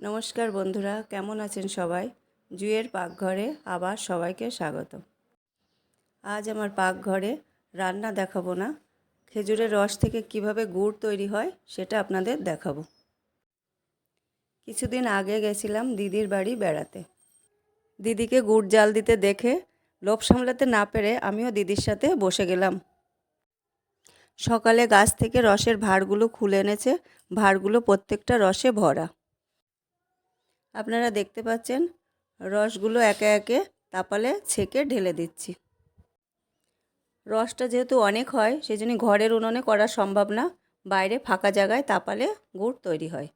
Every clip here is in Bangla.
নমস্কার বন্ধুরা, কেমন আছেন সবাই? জুয়ের পাকঘরে আবার সবাইকে স্বাগত। আজ আমার পাকঘরে রান্না দেখাবো না, খেজুরের রস থেকে কীভাবে গুড় তৈরি হয় সেটা আপনাদের দেখাবো। কিছুদিন আগে গেছিলাম দিদির বাড়ি বেড়াতে। দিদিকে গুড় জাল দিতে দেখে লোভ সামলাতে না পেরে আমিও দিদির সাথে বসে গেলাম। সকালে গাছ থেকে রসের ভাঁড়গুলো খুলে এনেছে, ভাঁড়গুলো প্রত্যেকটা রসে ভরা। আপনারা দেখতে পাচ্ছেন, রসগুলো একে একে তাপালে ছেঁকে ঢেলে দিচ্ছি। রসটা যেহেতু অনেক হয় সেই জন্য ঘরের উনুনে করা সম্ভব না, বাইরে ফাঁকা জায়গায় তাপালে গুড় তৈরি হয়।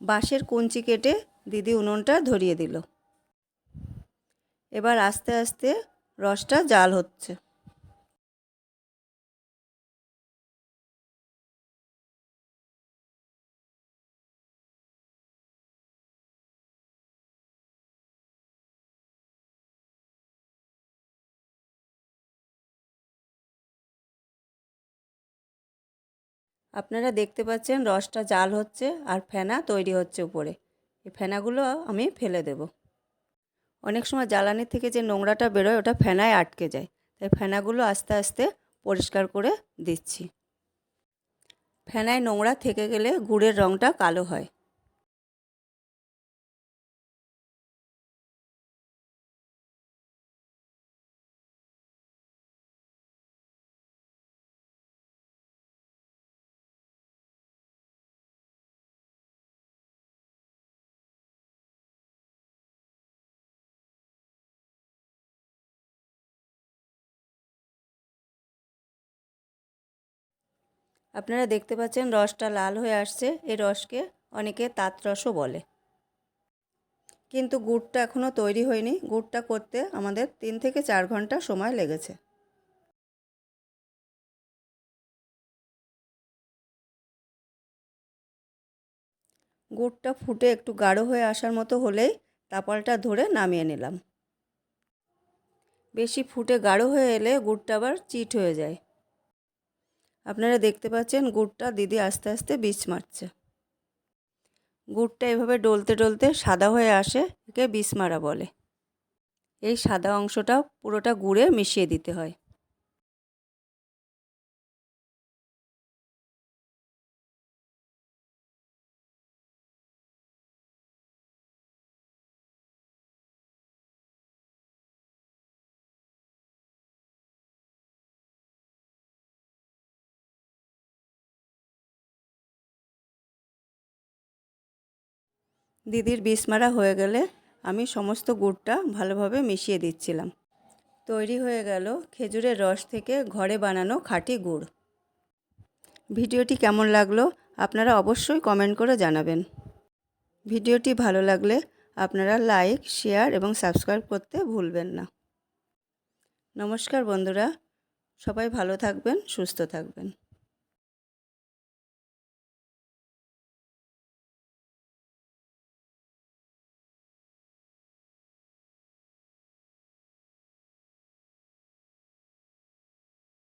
বাঁশের কুঞ্চি কেটে দিদি উনুনটা ধরিয়ে দিল। এবার আস্তে আস্তে রসটা জাল হচ্ছে। আপনারা দেখতে পাচ্ছেন রসটা জাল হচ্ছে আর ফেনা তৈরি হচ্ছে উপরে। এই ফেনাগুলো আমি ফেলে দেব। অনেক সময় জ্বালানি থেকে যে নোংরাটা বেরোয়, ওটা ফেনায় আটকে যায়। তাই ফেনাগুলো আস্তে আস্তে পরিষ্কার করে দিচ্ছি। ফেনায় নোংরা থেকে গেলে গুড়ের রঙটা কালো হয়। আপনারা দেখতে পাচ্ছেন রসটা লাল হয়ে আসছে। এই রসকে অনেকে তাঁত রসও বলে। কিন্তু গুড়টা এখনও তৈরি হয়নি। গুড়টা করতে আমাদের তিন থেকে চার ঘণ্টা সময় লেগেছে। গুড়টা ফুটে একটু গাঢ় হয়ে আসার মতো হলেই তাপালটা ধরে নামিয়ে নিলাম। বেশি ফুটে গাঢ় হয়ে এলে গুড়টা আবার চিট হয়ে যায়। আপনারা দেখতে পাচ্ছেন গুড়টা দিদি আস্তে আস্তে বীজ মারছে। গুড়টা এভাবে ডলতে ডলতে সাদা হয়ে আসে, একে বিষ মারা বলে। এই সাদা অংশটা পুরোটা গুড়ে মিশিয়ে দিতে হয়। দিদির বিষ হয়ে গেলে আমি সমস্ত গুড়টা ভালোভাবে মিশিয়ে দিচ্ছিলাম। তৈরি হয়ে গেল খেজুরের রস থেকে ঘরে বানানো খাঁটি গুড়। ভিডিওটি কেমন লাগল আপনারা অবশ্যই কমেন্ট করে জানাবেন। ভিডিওটি ভালো লাগলে আপনারা লাইক, শেয়ার এবং সাবস্ক্রাইব করতে ভুলবেন না। নমস্কার বন্ধুরা, সবাই ভালো থাকবেন, সুস্থ থাকবেন।